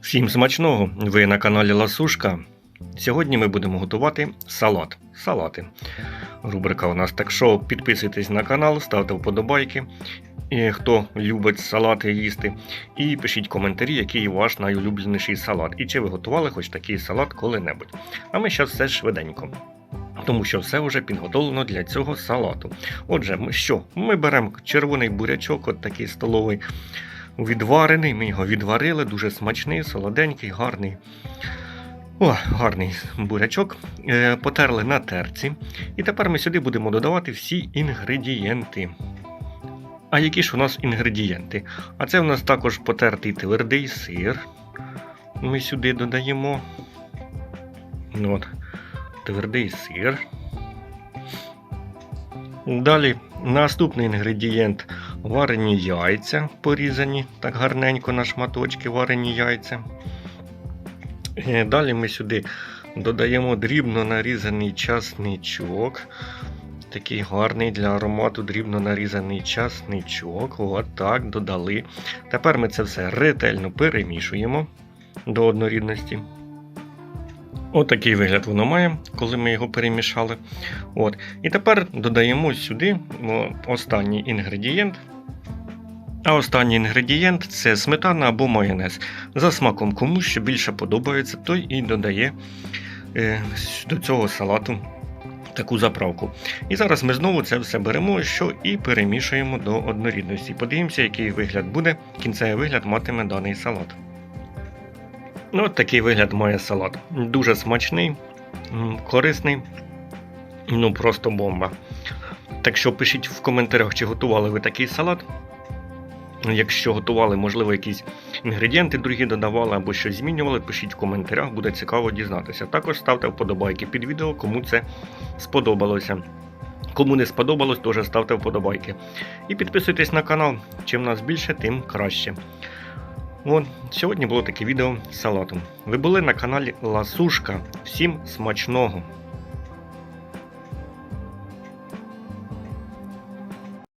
Всім смачного! Ви на каналі Ласушка. Сьогодні ми будемо готувати салат. Салати. Рубрика у нас так що підписуйтесь на канал, ставте вподобайки. І хто любить салати їсти, і пишіть коментарі, який ваш найулюбленіший салат. І чи ви готували хоч такий салат коли-небудь. А ми зараз все швиденько. Тому що все вже підготовлено для цього салату. Отже, ми що? Ми беремо червоний бурячок, от такий столовий, відварений. Ми його відварили, дуже смачний, солоденький, гарний. О, гарний бурячок. Е, потерли на терці. І тепер ми сюди будемо додавати всі інгредієнти. А які ж у нас інгредієнти? А це у нас також потертий твердий сир. Ми сюди додаємо. Ну От, твердий сир. Далі наступний інгредієнт варені яйця, порізані так гарненько на шматочки варені яйця. Е, Далі ми сюди додаємо дрібно нарізаний часничок. Такий гарний для аромату дрібно нарізаний часничок. От так, додали. Тепер ми це все ретельно перемішуємо до однорідності. Отакий вигляд воно має, коли ми його перемішали. От. І тепер додаємо сюди останній інгредієнт. А останній інгредієнт це сметана або майонез. За смаком комусь що більше подобається, той і додає е, до цього салату таку заправку. І зараз ми знову це все беремо що і перемішуємо до однорідності. Подивимося, який вигляд буде, кінцевий вигляд матиме даний салат. Ну, от такий вигляд має салат. Дуже смачний, корисний, ну просто бомба. Так що пишіть в коментарях, чи готували ви такий салат. Якщо готували, можливо, якісь інгредієнти другі додавали або щось змінювали, пишіть в коментарях, буде цікаво дізнатися. Також ставте вподобайки під відео, кому це сподобалося. Кому не сподобалось, теж ставте вподобайки. І підписуйтесь на канал. Чим нас більше, тим краще. От, сьогодні було таке відео з салатом. Ви були на каналі Ласушка. Всім смачного!